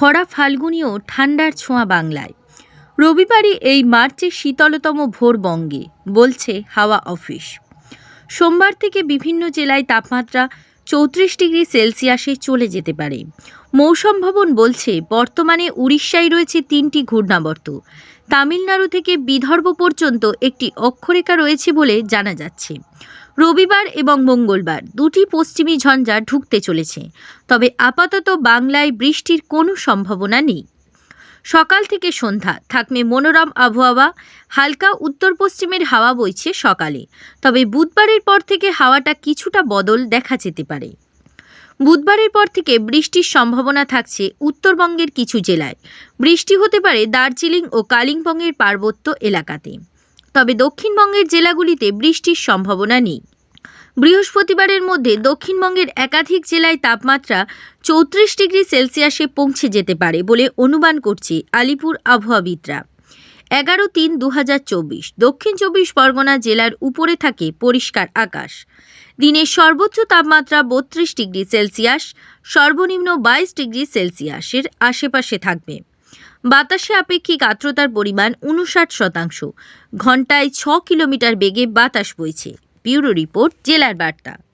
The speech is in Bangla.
খরা ফাল্গুনীও ঠান্ডার ছোঁয়া বাংলায়। রবিবারই এই মার্চের শীতলতম ভোর বঙ্গে, বলছে হাওয়া অফিস। সোমবার থেকে বিভিন্ন জেলায় তাপমাত্রা চৌত্রিশ ডিগ্রি সেলসিয়াসে চলে যেতে পারে। মৌসম ভবন বলছে, বর্তমানে উড়িষ্যায় রয়েছে তিনটি ঘূর্ণাবর্ত। তামিলনাড়ু থেকে বিদর্ভ পর্যন্ত একটি অক্ষরেখা রয়েছে বলে জানা যাচ্ছে। রবিবার এবং মঙ্গলবার দুটি পশ্চিমী ঝঞ্ঝা ঢুকতে চলেছে। তবে আপাতত বাংলায় বৃষ্টির কোনো সম্ভাবনা নেই। সকাল থেকে সন্ধ্যা থাকবে মনোরম আবহাওয়া, হালকা উত্তর পশ্চিমের হাওয়া বইছে সকালে। তবে বুধবারের পর থেকে হাওয়াটা কিছুটা বদল দেখা যেতে পারে। বুধবারের পর থেকে বৃষ্টির সম্ভাবনা থাকছে উত্তরবঙ্গের কিছু জেলায়। বৃষ্টি হতে পারে দার্জিলিং ও কালিম্পংয়ের পার্বত্য এলাকাতে। তবে দক্ষিণবঙ্গের জেলাগুলিতে বৃষ্টির সম্ভাবনা নেই। বৃহস্পতিবারের মধ্যে দক্ষিণবঙ্গের একাধিক জেলায় তাপমাত্রা চৌত্রিশ ডিগ্রি সেলসিয়াসে পৌঁছে যেতে পারে বলে অনুমান করছে আলিপুর আবহাওয়াবিদরা। এগারো তিন দু দক্ষিণ চব্বিশ পরগনা জেলার উপরে থাকে পরিষ্কার আকাশ। দিনের সর্বোচ্চ তাপমাত্রা বত্রিশ ডিগ্রি সেলসিয়াস, সর্বনিম্ন বাইশ ডিগ্রি সেলসিয়াসের আশেপাশে থাকবে। বাতাসে আপেক্ষিক আর্দ্রতার পরিমাণ উনষাট শতাংশ। ঘন্টায় ছ কিলোমিটার বেগে বাতাস বইছে। ব্যুরো রিপোর্ট, জেলার বার্তা।